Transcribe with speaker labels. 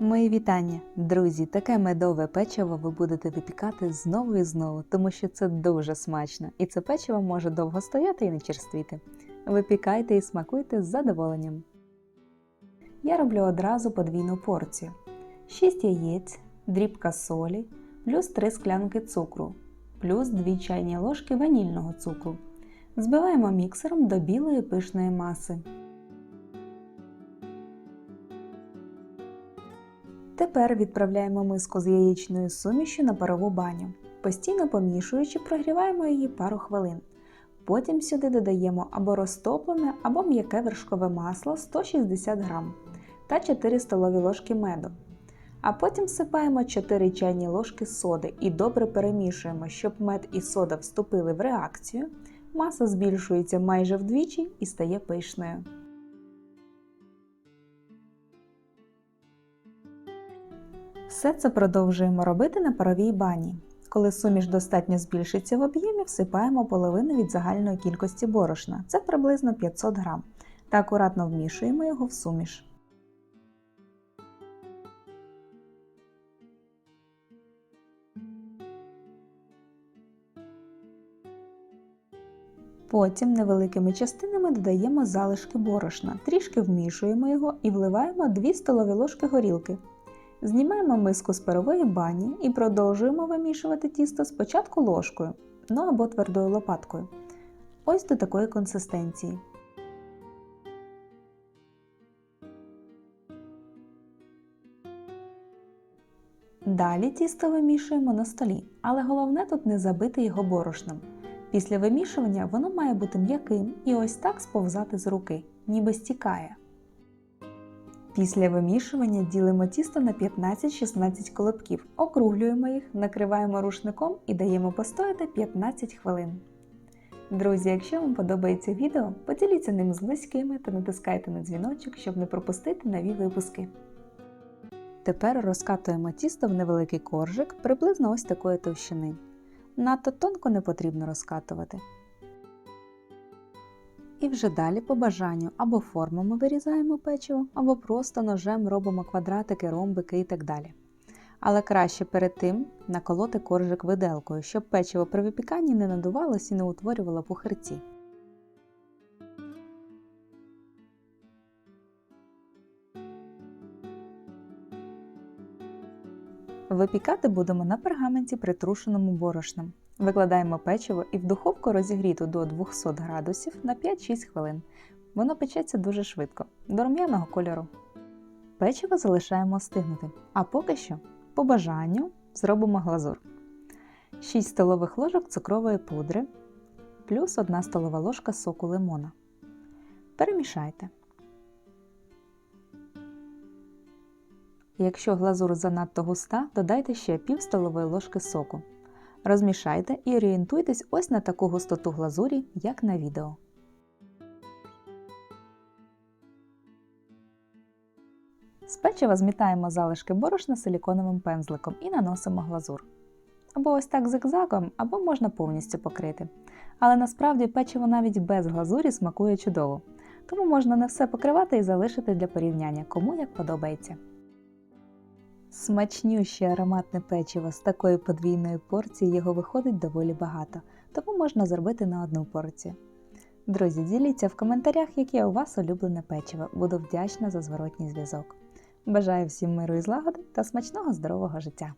Speaker 1: Мої вітання, друзі! Таке медове печиво ви будете випікати знову і знову, тому що це дуже смачно, і це печиво може довго стояти і не черствіти. Випікайте і смакуйте з задоволенням. Я роблю одразу подвійну порцію: 6 яєць, дрібка солі, плюс 3 склянки цукру, плюс 2 чайні ложки ванільного цукру. Збиваємо міксером до білої пишної маси. Тепер відправляємо миску з яєчною сумішю на парову баню. Постійно помішуючи, прогріваємо її пару хвилин. Потім сюди додаємо або розтоплене, або м'яке вершкове масло 160 г та 4 столові ложки меду. А потім всипаємо 4 чайні ложки соди і добре перемішуємо, щоб мед і сода вступили в реакцію. Маса збільшується майже вдвічі і стає пишною. Все це продовжуємо робити на паровій бані. Коли суміш достатньо збільшиться в об'ємі, всипаємо половину від загальної кількості борошна, це приблизно 500 г, та акуратно вмішуємо його в суміш. Потім невеликими частинами додаємо залишки борошна, трішки вмішуємо його і вливаємо 2 столові ложки горілки. Знімаємо миску з парової бані і продовжуємо вимішувати тісто спочатку ложкою, ну або твердою лопаткою. Ось до такої консистенції. Далі тісто вимішуємо на столі, але головне тут не забити його борошном. Після вимішування воно має бути м'яким і ось так сповзати з руки, ніби стікає. Після вимішування ділимо тісто на 15-16 колобків, округлюємо їх, накриваємо рушником і даємо постояти 15 хвилин. Друзі, якщо вам подобається відео, поділіться ним з близькими та натискайте на дзвіночок, щоб не пропустити нові випуски. Тепер розкатуємо тісто в невеликий коржик приблизно ось такої товщини. Надто тонко не потрібно розкатувати. І вже далі по бажанню або формами вирізаємо печиво, або просто ножем робимо квадратики, ромбики і так далі. Але краще перед тим наколоти коржик виделкою, щоб печиво при випіканні не надувалось і не утворювало пухирці. Випікати будемо на пергаменті притрушеному борошном. Викладаємо печиво і в духовку розігріту до 200 градусів на 5-6 хвилин. Воно печеться дуже швидко, до рум'яного кольору. Печиво залишаємо стигнути, а поки що, по бажанню, зробимо глазур. 6 столових ложок цукрової пудри плюс 1 столова ложка соку лимона. Перемішайте. Якщо глазур занадто густа, додайте ще пів столової ложки соку. Розмішайте і орієнтуйтесь ось на таку густоту глазурі, як на відео. З печива змітаємо залишки борошна силіконовим пензликом і наносимо глазур. Або ось так зигзагом, або можна повністю покрити. Але насправді печиво навіть без глазурі смакує чудово, тому можна не все покривати і залишити для порівняння, кому як подобається. Смачнюще ароматне печиво з такої подвійної порції його виходить доволі багато, тому можна зробити на одну порцію. Друзі, діліться в коментарях, яке у вас улюблене печиво. Буду вдячна за зворотній зв'язок. Бажаю всім миру і злагоди та смачного здорового життя!